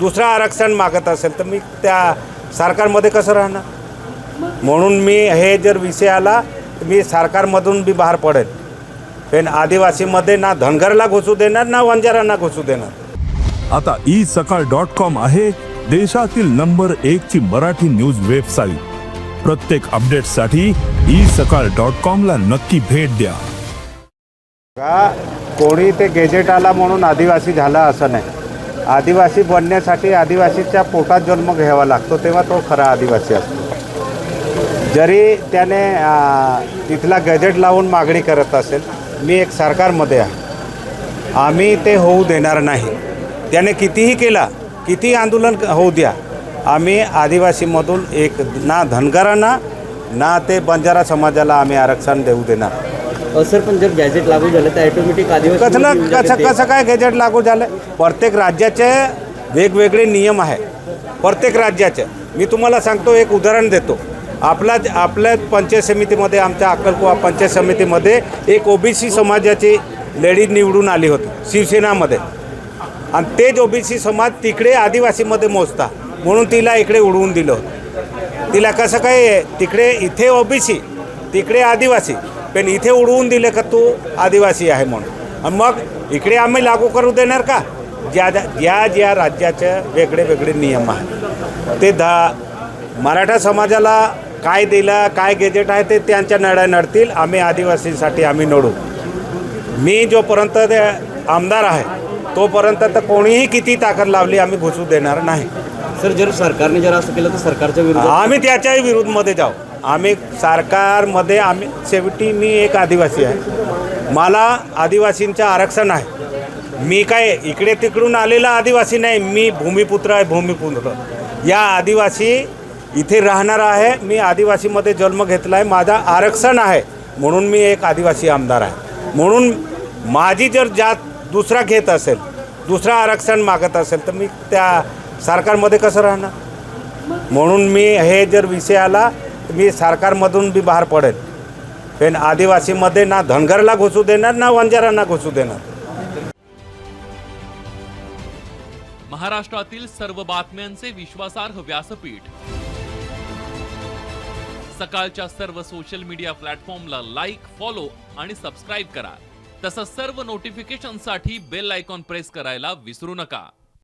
दुसरं आरक्षण मागत असेल तर मी त्या सरकारमध्ये कसं राहणार? म्हणून मी हे जर विषय आला तर मी सरकारमधून बी बाहेर पडेल. पण आदिवासीमध्ये ना धनगरला घुसू देणार ना वंजारांना घुसू देणार. आता ई सकाळ डॉट कॉम आहे देशातील नंबर एक ची मराठी न्यूज वेबसाईट. प्रत्येक अपडेटसाठी ई सकाळ डॉट कॉम ला नक्की भेट द्या. का कोणी ते गेजेट आला म्हणून आदिवासी झाला असं नाही. आदिवासी बनण्यासाठी आदिवासीच्या पोटात जन्म घ्यावा लागतो तेव्हा तो खरा आदिवासी असतो. जरी त्याने तिथला गजेट लावून मागणी करत असेल मी एक सरकारमध्ये आहे. आम्ही ते होऊ देणार नाही. त्याने कितीही केला किती आंदोलन क- होऊ द्या आम्ही आदिवासीमधून एक ना धनगरांना ना ते बंजारा समाजाला आम्ही आरक्षण देऊ देणार. सर पण जर गॅजेट लागू झालं तर आदिवासी कसलं मुली येऊन कसं जाते. कसं काय गॅजेट लागू झालं? प्रत्येक राज्याचे वेगवेगळे नियम आहे प्रत्येक राज्याचे. मी तुम्हाला सांगतो एक उदाहरण देतो. आपला आपल्या पंचायत समितीमध्ये आमच्या अक्कलकुवा पंचायत समितीमध्ये एक ओबीसी समाजाची लेडी निवडून आली होती शिवसेनामध्ये. आणि तेच ओबीसी समाज तिकडे आदिवासीमध्ये मोजता. म्हणून तिला इकडे उडवून दिलं होतं. तिला कसं काय तिकडे इथे ओबीसी तिकडे आदिवासी. पण इथे उडवून दिलं का तू आदिवासी आहे म्हणून? आणि मग इकडे आम्ही लागू करू देणार का? ज्या ज्या- ज्या ज्या राज्याचे वेगळे वेगळे नियम आहेत. ते दा मराठा समाजाला काय दिलं काय गेजेट आहे ते त्यांच्या नड्या नडतील. आम्ही आदिवासीसाठी आम्ही नडू. मी जोपर्यंत ते आमदार आहे तोपर्यंत तर कोणीही किती ताकद लावली आम्ही घुसू देणार नाही. सर जर सरकारने जर असं केलं तर सरकारच्या विरोधात आम्ही त्याच्याही विरुद्धमध्ये जाऊ. आम्ही सरकारमध्ये आम्ही शेवटी मी एक आदिवासी आहे. मला आदिवासींचं आरक्षण आहे. मी काय इकडे तिकडून आलेला आदिवासी नाही मी भूमिपुत्र आहे भूमिपुत्र. या आदिवासी इथे राहणार आहे मी आदिवासीमध्ये जन्म घेतला आहे माझा आरक्षण आहे म्हणून मी एक आदिवासी आमदार आहे. म्हणून माझी जर जात दुसरा घेत असेल दुसरा आरक्षण मागत असेल तर मी त्या सरकारमध्ये कसं राहणार? म्हणून मी हे जर विषय आला मी सरकारमधून बी बाहेर पडेल. पण आदिवासीमध्ये ना धनगरला घुसू देणार ना वंजारांना घुसू देणार. महाराष्ट्रातील सर्व बातम्यांचे विश्वासार्ह व्यासपीठ. सकाळच्या सर्व सोशल मीडिया प्लॅटफॉर्मला लाईक फॉलो आणि सबस्क्राईब करा. तसंच सर्व नोटिफिकेशनसाठी बेल आयकॉन प्रेस करायला विसरू नका.